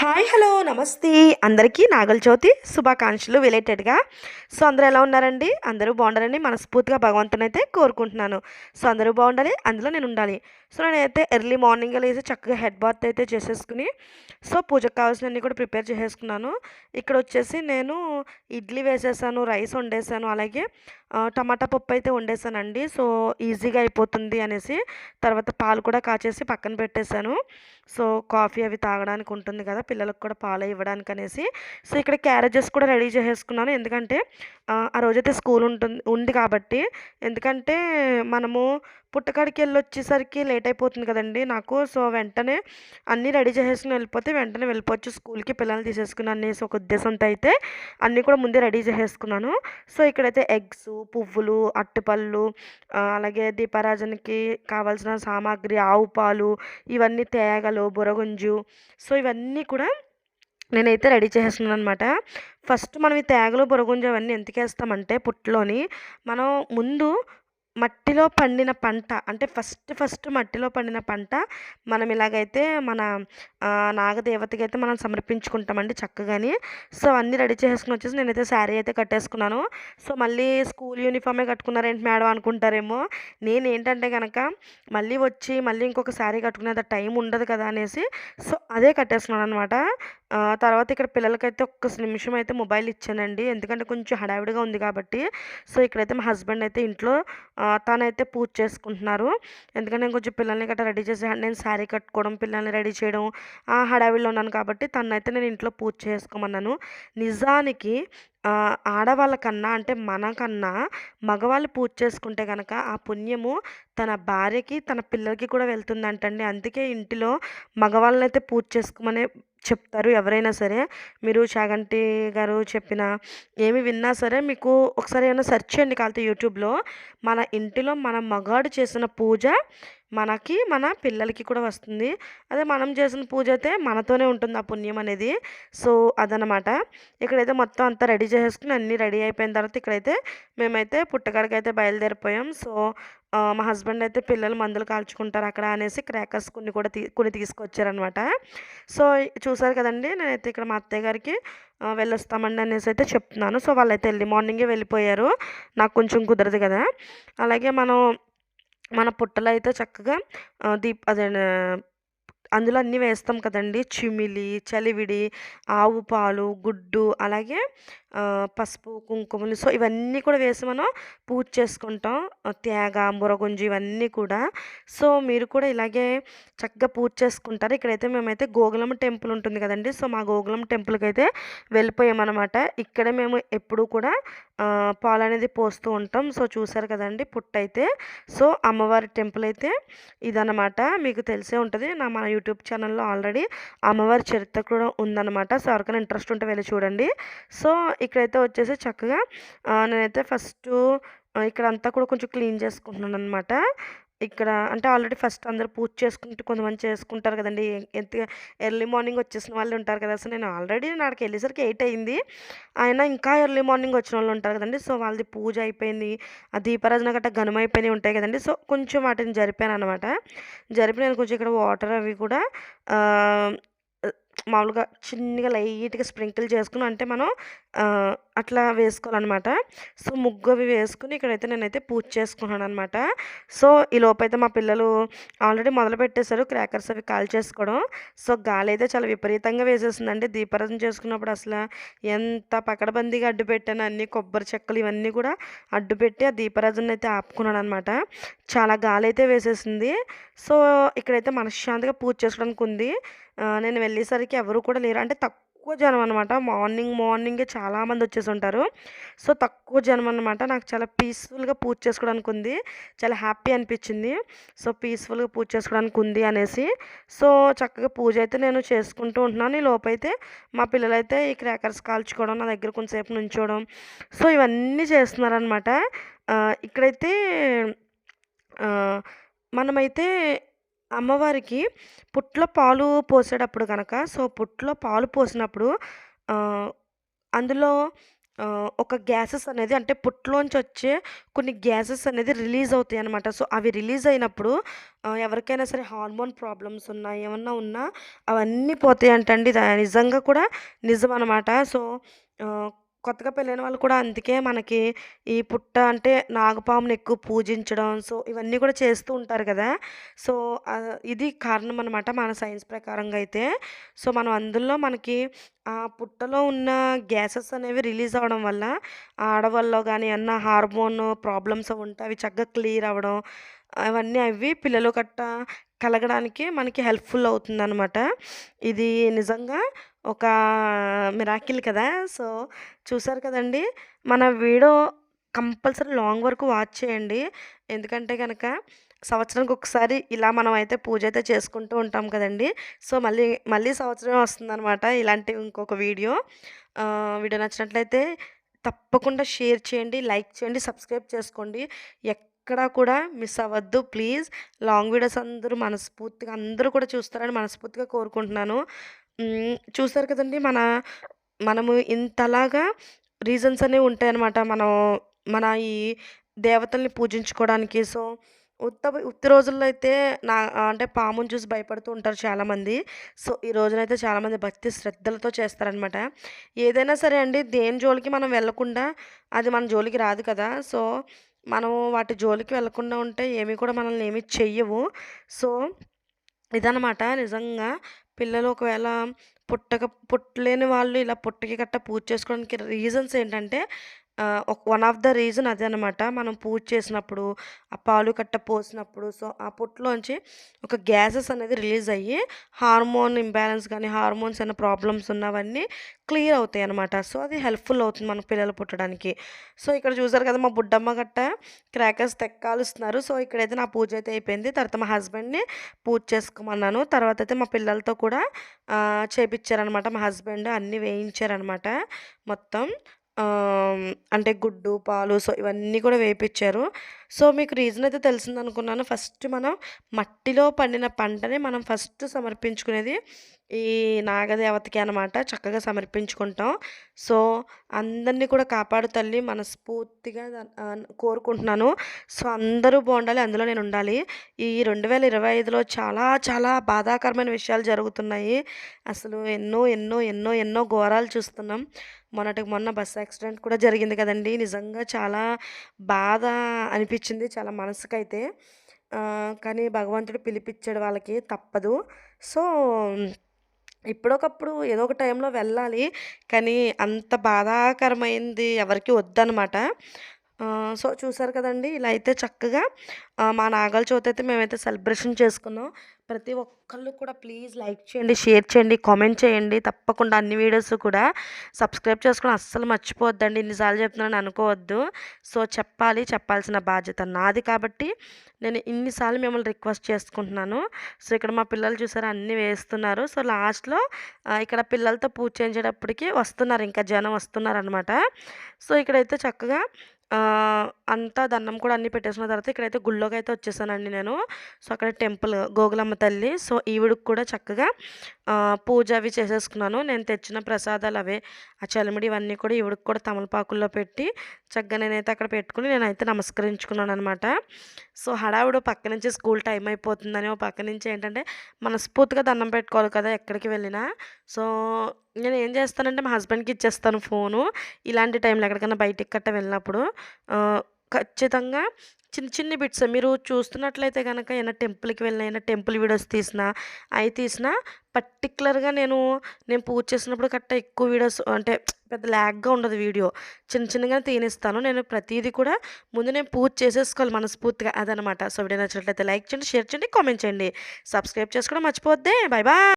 Hi hello నమస్తే. అందరికీ నాగల చవితి శుభాకాంక్షలు రిలేటెడ్గా సో అందరూ ఎలా ఉన్నారండి? అందరూ బాగుండాలని మనస్ఫూర్తిగా భగవంతుని అయితే కోరుకుంటున్నాను. సో అందరూ బాగుండాలి అందులో నేను ఉండాలి. సో నేనైతే ఎర్లీ మార్నింగ్ లేసి చక్కగా హెడ్ బాత్ అయితే చేసేసుకుని సో పూజకు కావాల్సినవన్నీ కూడా ప్రిపేర్ చేసేసుకున్నాను. ఇక్కడ వచ్చేసి నేను ఇడ్లీ వేసేసాను రైస్ వండేసాను అలాగే టమాటా పప్పు అయితే వండేసానండి. సో ఈజీగా అయిపోతుంది అనేసి తర్వాత పాలు కూడా కాచేసి పక్కన పెట్టేశాను. సో కాఫీ అవి తాగడానికి ఉంటుంది కదా పిల్లలకు కూడా పాలు ఇవ్వడానికి అనేసి. సో ఇక్కడ క్యారేజెస్ కూడా రెడీ చేసేసుకున్నాను. ఎందుకంటే ఆ, ఆ రోజైతే స్కూల్ ఉంటుంది ఉంది కాబట్టి. ఎందుకంటే మనము పుట్టకాడికి వెళ్ళి వచ్చేసరికి లేట్ అయిపోతుంది కదండి నాకు. సో వెంటనే అన్నీ రెడీ చేసేసుకుని వెళ్ళిపోతే వెంటనే వెళ్ళిపోవచ్చు. స్కూల్కి పిల్లల్ని తీసేసుకుని అనేసి ఒక ఉద్దేశంతో అయితే అన్నీ కూడా ముందే రెడీ చేసేసుకున్నాను. సో ఇక్కడైతే ఎగ్స్ పువ్వులు అట్టుపళ్ళు అలాగే దీపారాజనకి కావాల్సిన సామాగ్రి ఆవు పాలు ఇవన్నీ తేగలు బురగుంజు. సో ఇవన్నీ కూడా నేనైతే రెడీ చేసేస్తున్నాను అనమాట ఫస్ట్ మనం ఈ తేగలు బురగుంజు అవన్నీ ఎందుకు వేస్తామంటే పుట్టులోని మనం ముందు మట్టిలో పండిన పంట అంటే ఫస్ట్ ఫస్ట్ మట్టిలో పండిన పంట మనం ఇలాగైతే మన నాగదేవతకి అయితే మనం సమర్పించుకుంటామండి చక్కగాని. సో అన్నీ రెడీ చేసుకుని వచ్చేసి నేనైతే శారీ అయితే కట్టేసుకున్నాను. సో మళ్ళీ స్కూల్ యూనిఫామే కట్టుకున్నారేంటి మేడం అనుకుంటారేమో. నేను ఏంటంటే కనుక మళ్ళీ వచ్చి మళ్ళీ ఇంకొక శారీ కట్టుకునేంత టైం ఉండదు కదా అనేసి సో అదే కట్టేసుకున్నాను అనమాట తర్వాత ఇక్కడ పిల్లలకైతే ఒక్క నిమిషం అయితే మొబైల్ ఇచ్చానండి. ఎందుకంటే కొంచెం హడావిడిగా ఉంది కాబట్టి. సో ఇక్కడైతే మా హస్బెండ్ అయితే ఇంట్లో తనైతే పూజ చేసుకుంటున్నారు. ఎందుకంటే నేను కొంచెం పిల్లల్ని గట్రా రెడీ చేసి నేను శారీ కట్టుకోవడం పిల్లల్ని రెడీ చేయడం ఆ హడావిడిలో ఉన్నాను కాబట్టి తనైతే నేను ఇంట్లో పూజ చేసుకోమన్నాను. నిజానికి ఆడవాళ్ళకన్నా అంటే మనకన్నా మగవాళ్ళు పూజ చేసుకుంటే కనుక ఆ పుణ్యము తన భార్యకి తన పిల్లలకి కూడా వెళ్తుందంటండి. అందుకే ఇంటిలో మగవాళ్ళనైతే పూజ చేసుకోమనే చెప్తారు ఎవరైనా సరే. మీరు చాగంటి గారు చెప్పిన ఏమి విన్నా సరే మీకు ఒకసారి ఏమైనా సెర్చ్ చేయండి కాకపోతే యూట్యూబ్లో. మన ఇంటిలో మన మగాడు చేసిన పూజ మనకి మన పిల్లలకి కూడా వస్తుంది. అదే మనం చేసిన పూజ అయితే మనతోనే ఉంటుంది ఆ పుణ్యం అనేది. సో అదనమాట ఇక్కడైతే మొత్తం అంతా రెడీ చేసేసుకుని అన్నీ రెడీ అయిపోయిన తర్వాత ఇక్కడైతే మేమైతే పుట్టకాడికి అయితే బయలుదేరిపోయాం. సో మా హస్బెండ్ అయితే పిల్లలు మందులు కాల్చుకుంటారు అక్కడ అనేసి క్రాకర్స్ కొన్ని కూడా తీ కొన్ని తీసుకొచ్చారనమాట సో చూసారు కదండి నేనైతే ఇక్కడ మా అత్తయ్య గారికి వెళ్ళొస్తామండి అనేసి అయితే చెప్తున్నాను. సో వాళ్ళైతే వెళ్ళి మార్నింగే వెళ్ళిపోయారు. నాకు కొంచెం కుదరదు కదా. అలాగే మనం మన పుట్టలో అయితే చక్కగా దీప్ అదే అందులో అన్నీ వేస్తాం కదండి. చిమిలి చలివిడి ఆవు పాలు గుడ్డు అలాగే పసుపు కుంకుమలు సో ఇవన్నీ కూడా వేసి మనం పూజ చేసుకుంటాం. త్యాగ తేగ మురగుంజు ఇవన్నీ కూడా. సో మీరు కూడా ఇలాగే చక్కగా పూజ చేసుకుంటారు. ఇక్కడైతే మేమైతే గోగులం టెంపుల్ ఉంటుంది కదండి. సో మా గోగులం టెంపుల్కి అయితే వెళ్ళిపోయామన్నమాట. ఇక్కడే మేము ఎప్పుడూ కూడా పాలు అనేది పోస్తూ ఉంటాం. సో చూసారు కదండి పుట్ట అయితే సో అమ్మవారి టెంపుల్ అయితే ఇదన్నమాట. మీకు తెలిసే ఉంటుంది. నా మన యూట్యూబ్ ఛానల్లో ఆల్రెడీ అమ్మవారి చరిత్ర కూడా ఉందన్నమాట. సో ఎవరికైనా ఇంట్రెస్ట్ ఉంటే వెళ్ళి చూడండి. సో ఇక్కడైతే వచ్చేసి చక్కగా నేనైతే ఫస్ట్ ఇక్కడ అంతా కూడా కొంచెం క్లీన్ చేసుకుంటున్నాను అనమాట ఇక్కడ అంటే ఆల్రెడీ ఫస్ట్ అందరూ పూజ చేసుకుంటూ కొంతమంది చేసుకుంటారు కదండి. ఎంత ఎర్లీ మార్నింగ్ వచ్చేసిన వాళ్ళు ఉంటారు కదా. అసలు నేను ఆల్రెడీ నాడికి వెళ్ళేసరికి ఎయిట్ అయింది. అయినా ఇంకా ఎర్లీ మార్నింగ్ వచ్చిన వాళ్ళు ఉంటారు కదండి. సో వాళ్ళది పూజ అయిపోయింది. ఆ దీపారాజన గట్రా ఘనం ఉంటాయి కదండి. సో కొంచెం వాటిని జరిపాను అనమాట జరిపి నేను కొంచెం ఇక్కడ వాటర్ అవి కూడా మామూలుగా చిన్నగా లైట్గా స్ప్రింకిల్ చేసుకుని అంటే మనం అట్లా వేసుకోవాలన్నమాట. సో ముగ్గు అవి వేసుకుని ఇక్కడైతే నేనైతే పూజ చేసుకున్నాను అనమాట సో ఈ లోపైతే మా పిల్లలు ఆల్రెడీ మొదలు పెట్టేశారు క్రాకర్స్ అవి కాల్ చేసుకోవడం. సో గాలి అయితే చాలా విపరీతంగా వేసేసిందండి. దీపారాధన చేసుకున్నప్పుడు అసలు ఎంత పకడబందీగా అడ్డు పెట్టాను. అన్ని కొబ్బరి చెక్కలు ఇవన్నీ కూడా అడ్డు పెట్టి ఆ దీపారాధన అయితే ఆపుకున్నాను అనమాట చాలా గాలి అయితే వేసేసింది. సో ఇక్కడైతే మనశ్శాంతిగా పూజ చేసుకోవడానికి ఉంది. నేను వెళ్ళేసరికి ఎవరు కూడా లేరు. అంటే తక్కువ తక్కువ జనం అనమాట మార్నింగ్ మార్నింగే చాలామంది వచ్చేసి ఉంటారు. సో తక్కువ జనం అనమాట నాకు చాలా పీస్ఫుల్గా పూజ చేసుకోవడానికి ఉంది. చాలా హ్యాపీ అనిపించింది. సో పీస్ఫుల్గా పూజ చేసుకోవడానికి ఉంది అనేసి. సో చక్కగా పూజ అయితే నేను చేసుకుంటూ ఉంటున్నాను. ఈ లోపైతే మా పిల్లలైతే ఈ క్రాకర్స్ కాల్చుకోవడం నా దగ్గర కొంతసేపు నుంచోవడం. సో ఇవన్నీ చేస్తున్నారనమాట ఇక్కడైతే మనమైతే అమ్మవారికి పుట్లో పాలు పోసేటప్పుడు కనుక సో పుట్లో పాలు పోసినప్పుడు అందులో ఒక గ్యాసెస్ అనేది అంటే పుట్లోంచి వచ్చే కొన్ని గ్యాసెస్ అనేది రిలీజ్ అవుతాయి అనమాట సో, అవి రిలీజ్ అయినప్పుడు ఎవరికైనా సరే హార్మోన్ ప్రాబ్లమ్స్ ఉన్నా, ఏమన్నా ఉన్నా అవన్నీ పోతాయంటండి. అంటండి నిజంగా కూడా నిజం అనమాట సో, కొత్తగా పెళ్ళైన వాళ్ళు కూడా అందుకే మనకి ఈ పుట్ట అంటే నాగపాముని ఎక్కువ పూజించడం. సో, ఇవన్నీ కూడా చేస్తూ ఉంటారు కదా! సో, ఇది కారణం అనమాట మన సైన్స్ ప్రకారంగా అయితే. సో, మనం అందులో మనకి ఆ పుట్టలో ఉన్న గ్యాసెస్ అనేవి రిలీజ్ అవ్వడం వల్ల ఆడవాళ్ళలో కానీ అన్న హార్మోన్ ప్రాబ్లమ్స్ అవి ఉంటే అవి చక్కగా క్లియర్ అవ్వడం. అవన్నీ అవి పిల్లలు కట్ట కలగడానికి మనకి హెల్ప్‌ఫుల్ అవుతుందనమాట. ఇది నిజంగా ఒక మిరాకిల్ కదా! సో, చూసారు కదండీ! మన వీడియో కంపల్సరీ లాంగ్ వరకు వాచ్ చేయండి. ఎందుకంటే కనుక సంవత్సరానికి ఒకసారి ఇలా మనం అయితే పూజ అయితే చేసుకుంటూ ఉంటాం కదండీ! సో, మళ్ళీ మళ్ళీ సంవత్సరమే వస్తుందనమాట ఇలాంటి ఇంకొక వీడియో. వీడియో నచ్చినట్లయితే తప్పకుండా షేర్ చేయండి, లైక్ చేయండి, సబ్స్క్రైబ్ చేసుకోండి. ఎక్కడా కూడా మిస్ అవ్వద్దు ప్లీజ్. లాంగ్ వీడియోస్ అందరూ మనస్ఫూర్తిగా అందరూ కూడా చూస్తారని మనస్ఫూర్తిగా కోరుకుంటున్నాను. హ్మ్. చూసారు కదండీ! మన మనము ఇంతలాగా రీజన్స్ అనేవి ఉంటాయన్నమాట మనం మన ఈ దేవతల్ని పూజించుకోవడానికి. సో, ఉత్త ఉత్తి రోజుల్లో అయితే నా అంటే పాముని చూసి భయపడుతూ ఉంటారు చాలామంది. సో, ఈ రోజునైతే చాలామంది భక్తి శ్రద్ధలతో చేస్తారనమాట. ఏదైనా సరే అండి దేని జోలికి మనం వెళ్ళకుండా అది మన జోలికి రాదు కదా! సో, మనం వాటి జోలికి వెళ్ళకుండా ఉంటే ఏమీ కూడా మనల్ని ఏమి చెయ్యవు. సో, ఇదనమాట నిజంగా పిల్లలు ఒకవేళ పుట్టక పుట్టలేని వాళ్ళు ఇలా పుట్టకి గట్ట పూజ చేసుకోవడానికి రీజన్స్ ఏంటంటే వన్ ఆఫ్ ద రీజన్ అదే అనమాట. మనం పూజ చేసినప్పుడు, ఆ పాలు కట్ట పోసినప్పుడు సో, ఆ పొట్టులోంచి ఒక గ్యాసెస్ అనేది రిలీజ్ అయ్యి హార్మోన్ ఇంబ్యాలెన్స్ కానీ హార్మోన్స్ అయిన ప్రాబ్లమ్స్ ఉన్నవన్నీ క్లియర్ అవుతాయి అనమాట సో, అది హెల్ప్‌ఫుల్ అవుతుంది మన పిల్లలు పుట్టడానికి. సో, ఇక్కడ చూసారు కదా! మా బుడ్డమ్మ గట్ట క్రాకర్స్ తెక్కాలుస్తున్నారు సో, ఇక్కడైతే నా పూజ అయితే అయిపోయింది. తర్వాత మా హస్బెండ్‌ని పూజ చేసుకోమన్నాను. తర్వాత అయితే మా పిల్లలతో కూడా చేపించారనమాట చేపిచ్చారనమాట. మా హస్బెండ్ అన్నీ వేయించారనమాట మొత్తం. అంటే గుడ్డు, పాలు సో, ఇవన్నీ కూడా వేయించారు సో, మీకు రీజన్ అయితే తెలిసిందనుకున్నాను. ఫస్ట్ మనం మట్టిలో పండిన పంటని మనం ఫస్ట్ సమర్పించుకునేది ఈ నాగదేవతకి అనమాట. చక్కగా సమర్పించుకుంటాం. సో, అందరిని కూడా కాపాడు తల్లి మనస్ఫూర్తిగా కోరుకుంటున్నాను. సో, అందరూ బాగుండాలి అందులో నేను ఉండాలి ఈ 2025లో చాలా చాలా బాధాకరమైన విషయాలు జరుగుతున్నాయి. అసలు ఎన్నో ఎన్నో ఎన్నో ఎన్నో ఘోరాలు చూస్తున్నాం. మొన్నటికి మొన్న బస్ యాక్సిడెంట్ కూడా జరిగింది కదండీ! నిజంగా చాలా బాధ అనిపించింది చాలా మనసుకైతే. కానీ భగవంతుడు పిలిపించాడు వాళ్ళకి తప్పదు. సో, ఎప్పుడొకప్పుడు ఏదో ఒక టైంలో వెళ్ళాలి. కానీ అంత బాధాకరమైంది ఎవరికి వద్దనమాట. సో, చూసారు కదండీ! ఇలా అయితే చక్కగా మా నాగల చవితి అయితే మేమైతే సెలబ్రేషన్ చేసుకున్నాం. ప్రతి ఒక్కళ్ళు కూడా ప్లీజ్ లైక్ చేయండి, షేర్ చేయండి, కామెంట్ చేయండి. తప్పకుండా అన్ని వీడియోస్ కూడా సబ్స్క్రైబ్ చేసుకుని అస్సలు మర్చిపోవద్దండి. ఇన్నిసార్లు చెప్తున్నాను చెప్తున్నానని అనుకోవద్దు. సో, చెప్పాలి. చెప్పాల్సిన బాధ్యత నాది కాబట్టి నేను ఇన్నిసార్లు మిమ్మల్ని రిక్వెస్ట్ చేసుకుంటున్నాను. సో, ఇక్కడ మా పిల్లలు చూసారు అన్నీ వేస్తున్నారు. సో, లాస్ట్‌లో ఇక్కడ పిల్లలతో పూజ చేయించేటప్పటికి వస్తున్నారు ఇంకా జనం వస్తున్నారు అనమాట సో, ఇక్కడైతే చక్కగా అంతా దండం కూడా అన్నీ పెట్టేసుకున్న తర్వాత ఇక్కడైతే అయితే వచ్చేసానండి నేను. సో, అక్కడ టెంపుల్ గోగులమ్మ తల్లి. సో, ఈవిడికి కూడా చక్కగా పూజ అవి చేసేసుకున్నాను. నేను తెచ్చిన ప్రసాదాలు అవే. ఆ చలిమిడి ఇవన్నీ కూడా ఈవిడికి కూడా తమలపాకుల్లో పెట్టి చక్కగా నేనైతే అక్కడ పెట్టుకుని నేనైతే నమస్కరించుకున్నాను అనమాట సో, హడావిడి పక్క నుంచి స్కూల్ టైం అయిపోతుందని ఓ పక్క నుంచి ఏంటంటే మనస్ఫూర్తిగా దండం పెట్టుకోవాలి కదా! ఎక్కడికి వెళ్ళినా. సో, నేను ఏం చేస్తానంటే మా హస్బెండ్‌కి ఇచ్చేస్తాను ఫోను. ఇలాంటి టైంలో ఎక్కడికైనా బయటికి కట్ట వెళ్ళినప్పుడు. ఖచ్చితంగా చిన్ని చిన్ని బిట్స్ మీరు చూస్తున్నట్లయితే కనుక ఏమైనా టెంపుల్‌కి వెళ్ళినా, ఏమైనా టెంపుల్ వీడియోస్ తీసినా, అవి తీసినా పర్టికులర్గా నేను, నేను పూజ చేసినప్పుడు కట్ట ఎక్కువ వీడియోస్ అంటే పెద్ద ల్యాగ్‌గా ఉండదు వీడియో. చిన్న చిన్నగా తీనిస్తాను. నేను ప్రతిదీ కూడా ముందు నేను పూజ చేసేసుకోవాలి మనస్ఫూర్తిగా అదనమాట. సో, వీడియో నచ్చినట్లయితే లైక్ చేయండి, షేర్ చేయండి, కామెంట్ చేయండి. సబ్స్క్రైబ్ చేసుకోవడం మర్చిపోద్దే బాయ్ బాయ్.